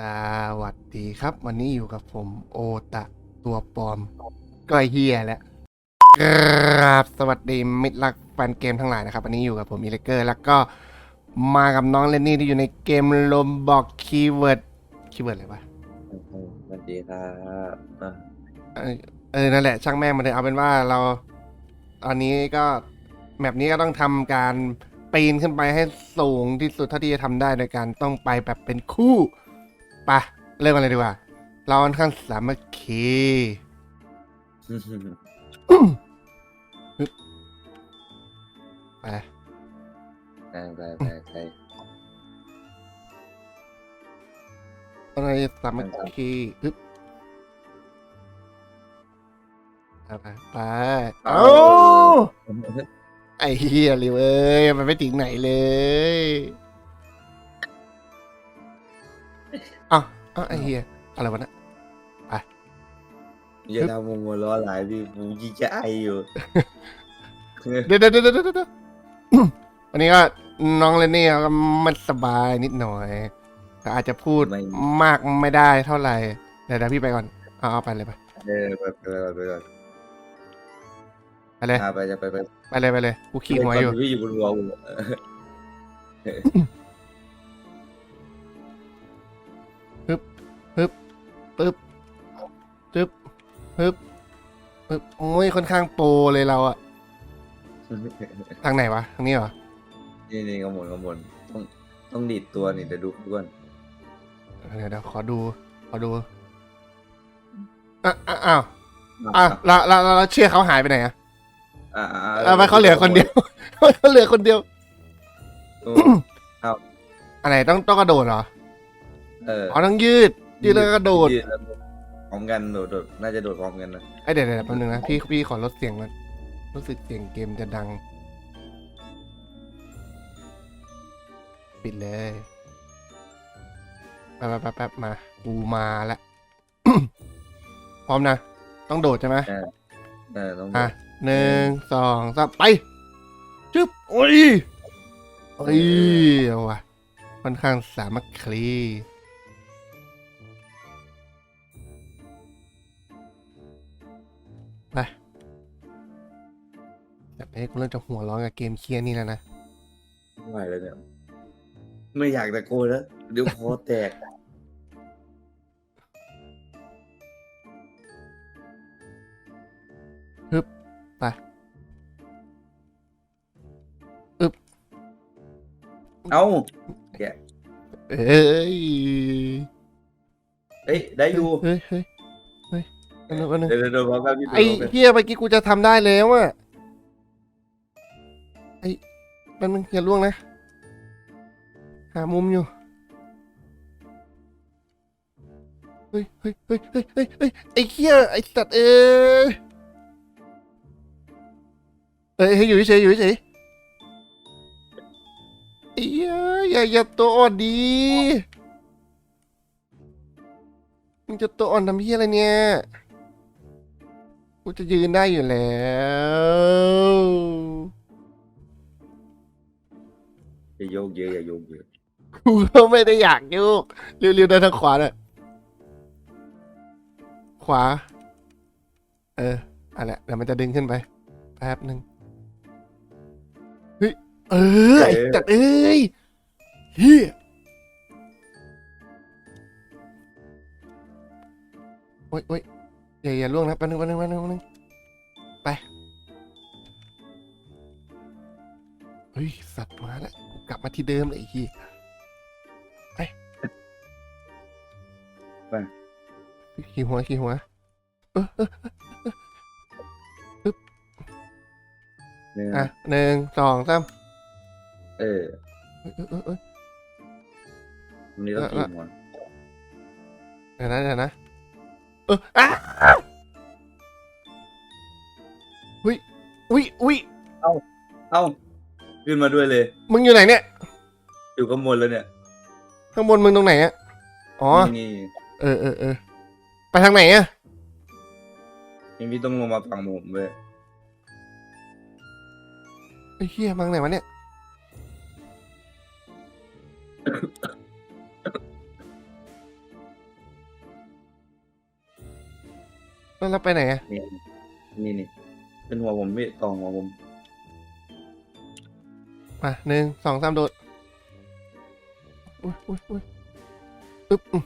สวัสดีครับ วันนี้อยู่กับผมโอตะตัวปลอมก็ไอ้เฮียแหละครับสวัสดีมิตรรักแฟนเกมทั้งหลายนะครับ วันนี้อยู่กับผมอีเลเกอร์ แล้วก็มากับน้องเลนนี่ที่อยู่ในเกมลมบอกคีย์เวิร์ดคีย์เวิร์ดอะไรวะสวัสดีครับอะเออเออนั่นแหละ ช่างแม่งมันเลยเอาเป็นว่าเราตอนนี้ก็แมปนี้ก็ต้องทำการปีนขึ้นไปให้สูงที่สุดเท่าที่จะทำได้โดยการต้องไปแบบเป็นคู่ ไปะเริ่มกันเลยดีกว่า เราค่อนข้างสามัคคีไปไปไปไปไปอนนี้สามัคคีอึ๊บไปไปไปเอ้าไอ้เฮียเลยเว้ยมันไม่ถึงไหนเลย เอ้าเอ้าไอ้เฮียอะไรวะเนะอย่าทำวงหัวล้อหลายพี่ผมยี่จะไออยู่ เดี๋ยวเดี๋ยวเดี๋ยวเดี๋ยวเดี๋ยววันนี้ก็น้องเลนนี่เขาก็ไม่สบายนิดหน่อยก็อาจจะพูดไม่ มากไม่ได้เท่าไหร่เดี๋ยวเดี๋ยวพี่ไปก่อนเอาเอาไปเลยไปเออไปไปไปไปก่อนไปเลยพาไปจะไปไปไปเลยไปเลยกูขี่หัวอยู่พี่อยู่บนหัวกูเบปึ๊บปึ๊บปึ๊บปึ๊บโอ้ยค่อนข้างโปรเลยเราอะทางไหนวะทางนี้เหรอนี่นี่ขางบวนขางบวนต้องต้องดีดตัวนี่เดี๋ยวดูก่อนเดี๋ยวเดี๋ยวขอดูขอดูอะอะอ้าวอะเราเราเราเราเชื่อเขาหายไปไหนอะอะอะเอาไปเขาเหลือคนเดียวเขาเหลือคนเดียวโอ้อันไหนต้องต้องกระโดดเหรอเอออ๋อต้องยืด ยืดแล้วก็กระโดดยืแล้วพร้อมกันโดดโดดน่าจะโดดพร้อมกันนะไอยเดี๋ยวเดี๋ยวแป๊บนึงนะพี่พี่ขอลดเสียงมันรู้สึกเสียงเกมจะดัง ปิดเลยแป๊บแป๊บแป๊บแป๊บมากูมาแล้วพร้อมนะ ต้องโดดใช่ไหมเออต้องโดอะดหนึ่งสองสามไปจึ๊บโอ้ยโอ้ยเอาว่ะค่อนข้างสามัคคี แต่เอ้กูเริ่มจะหัวร้อนกับเกมเครียดนี่แล้วนะไม่ไหวแล้วเนี่ย ไม่อยากตะโกนแล้วเดี๋ยวคอแตก ไปเอ้า เอ้ยเอ้ย ได้อยู่เฮ้ยเฮ้ยเฮ้ยอันนึงอันนึงเดี๋ยวเดี๋ยวเดี๋ยวพร้อมกันพี่ไอ้เดี๋ยวพร้อมกันเฮียเมื่อกี้กูจะทำได้แล้วอะ มันมึงอย่าล่วงนะ หามุมอยู่ เฮ้ยเฮ้ยเฮ้ยเฮ้ยเฮ้ยเฮ้ยไอ้เฮี้ยไอ้สัตว์เอ้ยเอ้ยให้อยู่เฉยอยู่เฉยไอ้เหี้ยอย่าอย่าตัวอ่อนดีมึงจะตัวอ่อนทำเฮียอะไรเนี่ย กูจะยืนได้อยู่แล้ว อย่าโยกเยอะอย่าโยกเยอะกูก็ไม่ได้อยากโยกเร็วๆเดินทางขวาน่ะขวา เอออะไรเดี๋ยวมันจะดึงขึ้นไป แป๊บหนึ่งเฮ้ยเออไอ้จัดเอ้ยเฮียโอ๊ยโอ๊ยอย่าอย่าล่วงนะแป๊บนึงแป๊บนึงแป๊บนึงแป๊บนึงไปเฮ้ยสัตว์มาแล้ว กูกลับมาที่เดิมเลยไอ้เฮียขี่หัวขี่หัวเออเออเนี่ยอะหนึ่งสองสามเออเออเออเออวันนี้ต้องกินหัวเดี๋ยวนะเดี๋ยวนะเอออะอุ้ยอุ้ยอุ้ยเอ้า ขึ้นมาด้วยเลย มึงอยู่ไหนเนี่ย อยู่ข้างบนแล้วเนี่ยข้างบนมึงตรงไหนอะอ๋อเออเออเออไปทางไหนอะนี่พี่ต้องลงมาฝั่งผมเว้ยไอ้เหี้ยมังไหนวะเนี่ย แล้วเราไปไหนอะนี่นี่นี่เป็นหัวผมพี่ต่อหัวผม มาหนึ่งสองสามโดดอุ้ยอุ้ยอุ้ยอึ๊บอืม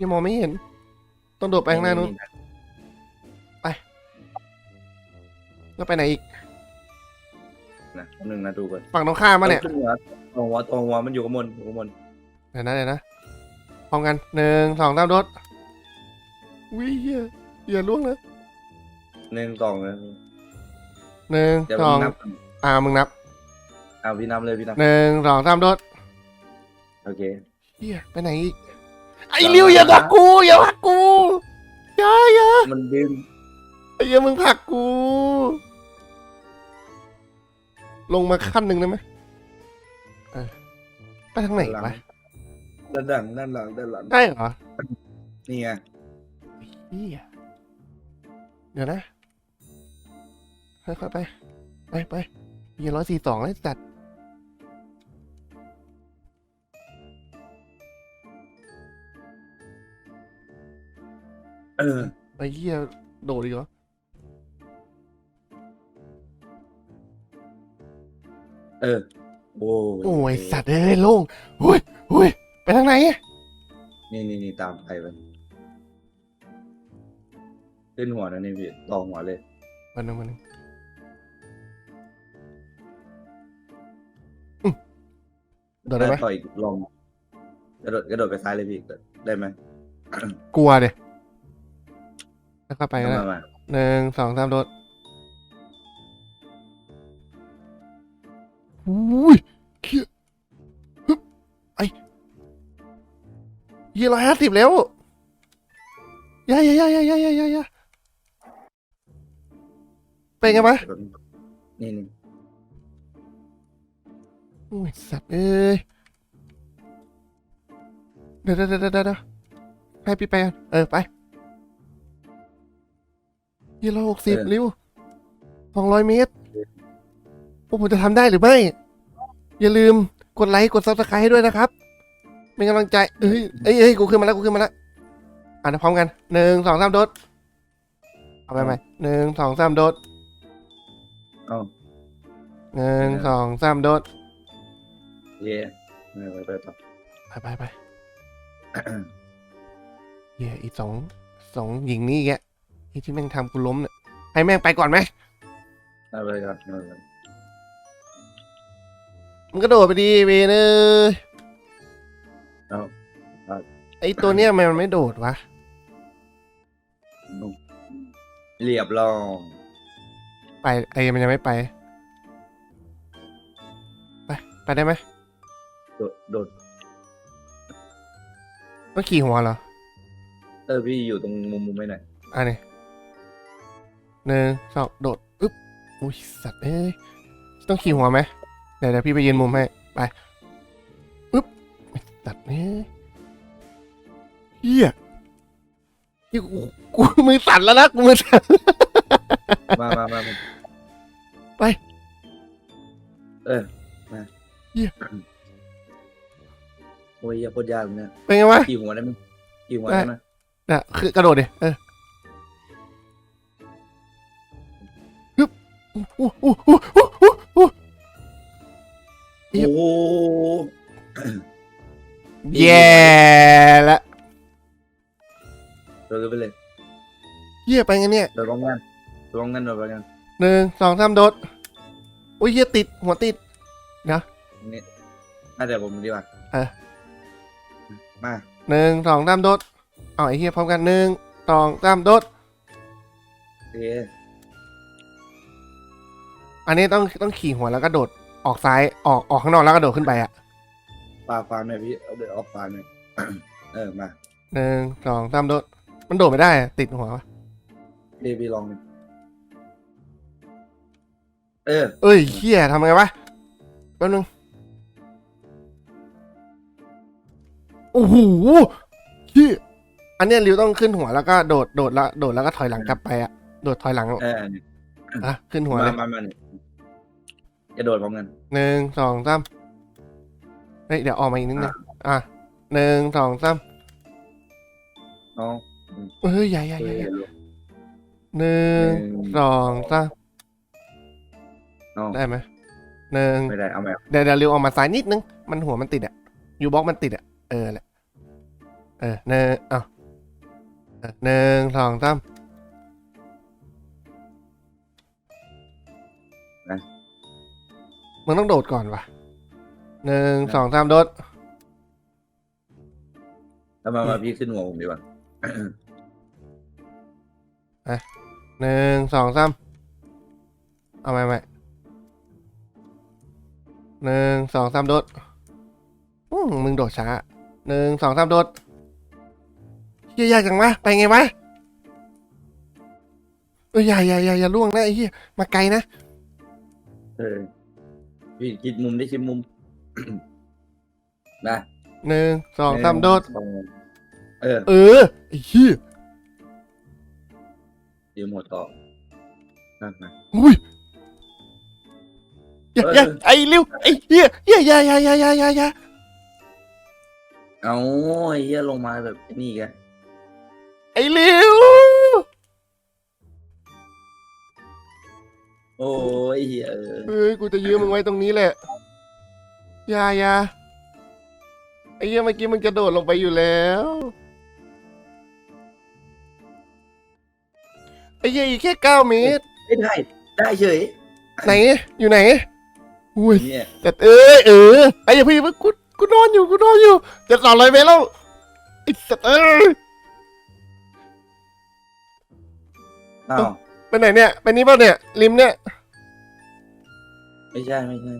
ยังมองไม่เห็น ต้องโดดไปข้างหน้านู้นแล้วไปไหนอีกนะหนึ่งนะดูก่อนฝั่งตรงข้ามมาเนี่ยขึ้นหัวตองหัวตองหัวมันอยู่ข้างบนอยู่ข้างบนเดี๋ยวนะเดี๋ยวนะพร้อมกันหนึ่งสองสามโดดวิเฮียอย่าล่วงนะหนึ่งตองเลย หนึ่งเดี๋ยวสพี่องนับอ่ามึงนับเอาพี่นับเลยพี่นับหนึ่งสองสามโดดโอเค เฮียไปไหนอีกไอ้ริวอย่าผลักกูอย่าผลักกูอย่าอย่ามันดึงไอ้เหี้ยมึงผลักกู ลงมาขั้นหนึ่งได้ไหมเออไปทางไหนวะด้านหลังด้านหลังด้านหลังได้เหรอนี่ไงเฮียเดี๋ยวนะ ค่อยๆไป ไปไปเฮียร้อยสี่สองแล้วจัดเออไอ้เฮียโดดอีกเหรอเออ โอ้โอ้ยสัตว์เอ้ยโล่งหุยหุยไปทางไหน นี่นี่นี่ตามไปมันขึ้นหัวนะนี่พี่ตองหัวเลยวันหนึงวันหนึง ดได้ไหมต่อยลองกระโดดกระโดดไปซ้ายเลยพี่ได้ไหมกลัวเนี่ยแล้วก็ไปแล้วมหนึ่งสองสามโดดอุ้ยเขี้ยไอยี่ร้อยห้าสิบแล้วยายายายายายายาเป็นไงวะนี่นี่ โอ้ยสัตว์เอ้ยเดี๋ยวเดี๋ยวเดี๋ยวเดี๋ยวเดี๋ยวให้พี่ไปกันเออ ไปยี่ร้อยหกสิบริ้วสองร้อยเมตรพวกผมจะทำได้หรือไม่ อย่าลืมกดไลค์กดซับสไครต์ให้ด้วยนะครับ เป็นกำลังใจเอ้ยเอ้ยเอ้ยกูขึ้นมาแล้วกูขึ้นมาแล้วอ่านพร้อมกันหนึ่งสองสามโดดเอาไปไหมหนึ่งสองสามโดดเอ้าหนึ่งสองสามโดด เย่ไม่ไปไปต่อไปไปไปเหี้ยอีสองสองหญิงนี่แกไอ้ที่แม่งทำกูล้มเนี่ยให้แม่งไปก่อนไหมเอาไปก่อนเอาไปก่อนมันก็โดดไปดีเวนเอ้ยเอาไอ้ตัวเนี้ยทำไมมันไม่โดดวะเรียบร้อยไปไอ้มันยังไม่ไป ไป ไปได้ไหม โดดโดดต้องขี่หัวเหรอ เออพี่อยู่ตรงมุมมุมไม่ไหนอยอันนี้หนึ่งสองโดดอึ๊บอุ้ยสัตว์เอ้ยต้องขี่หัวไหมเดี๋ยวเดี๋ยวพี่ไปยืนมุมให้ไปอึ๊บสัตว์เอ้ยเฮียนี่กูกูมือสั่นแล้วนะกูมือสั่น มามามามาไป เออ มาเหี้ยโอ้ยอย่าโคตรยากเลยเนี่ยเป็นไงวะกี่หัวได้ไหมกี่หัวได้ไหมน่ะคือกระโดดดิเออฮึบอู้อู้อู้อู้อู้อู้เหี้ยโอ้โหแย่ละโดดไปเลยเฮียไปไงเนี่ยโดดพร้อมกันโดดพร้อมกันโดดพร้อมกันหนึ่งสองสามโดดอุ้ยเฮียติดหัวติดนี่น่าจะผมดีกว่าเออ มาหนึ่งสองสามโดดเอาไอ้เฮียพร้อมกันหนึ่งสองสามโดดโอเคอันนี้ต้องต้องขี่หัวแล้วก็โดดออกซ้ายออกออกข้างนอกแล้วก็โดดขึ้นไปอะปาฟานหน่อยพี่เอาเดี๋ยวออกฟานหน่อยเออมาหนึ่งสองสามโดด มันโดดไม่ได้อะติดหัววะพี่พี่ลองหนึ่งเออเอ้ยเฮียทำไงวะแป๊บนึง โอ้โหเฮียอันเนี้ยริวต้องขึ้นหัวแล้วก็โดดโดดแล้วโดดแล้วก็ถอยหลังกลับไปอะโดดถอยหลังเออนี่อะขึ้นหัวมาเลยมามานี่จะโดดพร้อมกัน หนึ่งสองสามเฮ้ยเดี๋ยวออกมาอีกนิดนึงอะหนึ่งสองสามน้องเฮ้ยใหญ่ใหญ่เฮ้ใหยญ่หนึ่งหนึ่งสองสามน้องได้ไหมหนึ่งไม่ได้เอาแมวเดี๋ยวเดี๋ยวเร็วออกมาซ้ายนิดนึง มันหัวมันติดอะยูบ็อกมันติดอะ เออแหละเออหนึ่งเอ้าเออหนึ่งสองสามมึงต้องโดดก่อนวะหนึ่งสองสามโดดแล้วมามาพี่ขึ้นหัวผมดีกว่าหนึ่งสองสามเอาไหมไหมหนึ่งสองสามโดดอืมมึงโดดช้า หนึ่งสองสามโดดเฮียยากจังวะไปไงวะเอ้ยอย่าอย่าอย่าอย่าล่วงนะไอ้เหี้ยมาไกลนะเออพี่คิดมุมได้คิดมุม นะหนึ่งสองสามโดดสองเออเออไอ้เหี้ยเดี๋ยวหมดต่อนั่นนะ อุ้ยอย่าเอออย่าไอ้เร็วไอ้เหี้ยอย่าอย่าอย่าอย่าอย่าอย่าอย่า เอาไอ้เหี้ยลงมาแบบนี่แกไอ้เร็วโอ้ยเหี้ยเออเฮ้ยกูจะยืมมึงไว้ตรงนี้แหละอย่าอย่าไอ้เหี้ยเมื่อกี้มึงจะโดดลงไปอยู่แล้วไอ้เหี้ยอีกแค่เก้าเมตรไม่ได้ได้เฉยไหนอยู่ไหนอุ้ยเนี่ยแต่เอ้ยเออไอ้อย่าพี่กู กูนอนอยู่กูนอนอยู่จะสองร้อยเมตรแล้วไอ้สัตว์เอ้ยอ้าวไปไหนเนี่ยไปนี่เปล่าเนี่ยริมเนี่ยไม่ใช่ไม่ใช่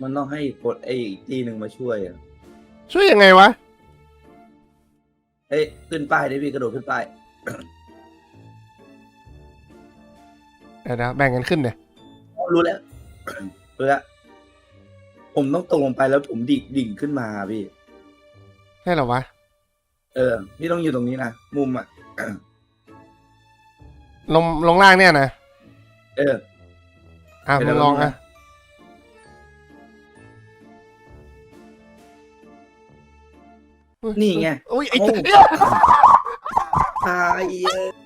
มันต้องให้กดไอ้อีกทีหนึ่งมาช่วยอะช่วยยังไงวะเอ้ยขึ้นป้ายได้พี่กระโดดขึ้นป้ายเดี๋ยวนะแบ่งกันขึ้นเนี่ยอ๋อรู้แล้วรู้แล้ว ผมต้องตกลงไปแล้วผมดิ่งดิ่งขึ้นมาพี่ ใช่เหรอวะ เออ พี่ต้องอยู่ตรงนี้นะมุมอะ ลงลงล่างเนี่ยนะเออ อะไปมึแล้วงลองนะอะนี่ไง อุ้ยไอ้เอ้าเหี้ยตายเอ้ย